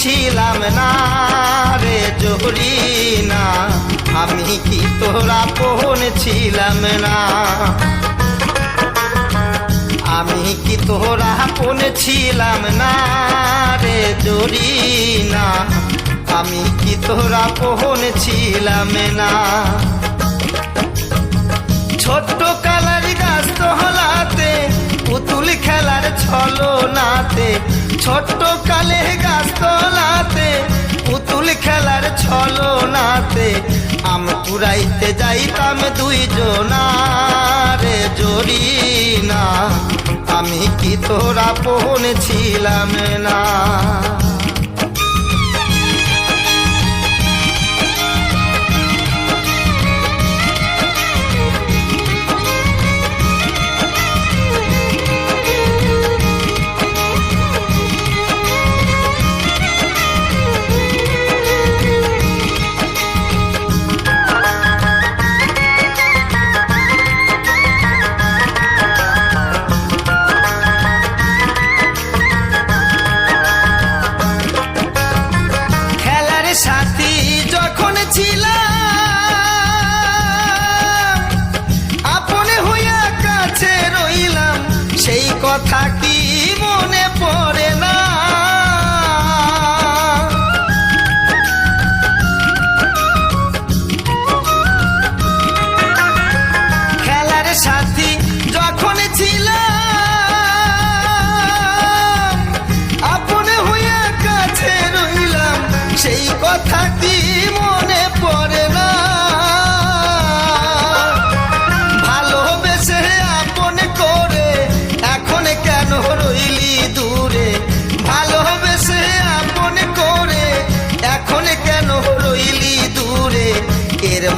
ছিলাম না রে জহরি না, আমি কি তোরা পোহন ছিলাম না? আমি কি তোরা কোন ছিলাম না রে জরি না, আমি কি তোরা কোন ছিলাম না? ছোট্ট কালার গাছ তোলাতে পুতুল খেলার ছলো নাতে ছোট্ট কালে গাছ তোলাতে আম পুরাইতে যাইতাম দুইজনারে জরি না আমি কি তোরা পোন ছিলাম না? ছিলাম আপন হইয়া কাছে রইলাম সেই কথা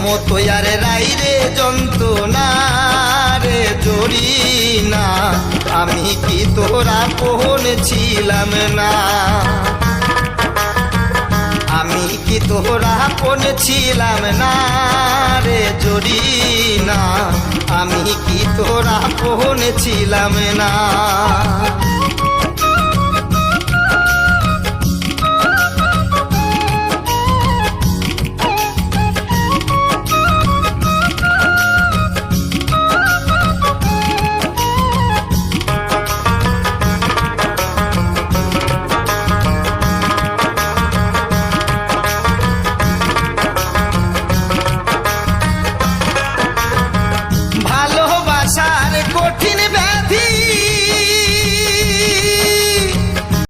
মতো আর রাইরে যন্ত্রণা রে জড়ি না। আমি কি তোরা কোন ছিলাম না? আমি কি তোরা কোন ছিলাম না রে জড়ি না। আমি কি তোরা কোন ছিলাম না?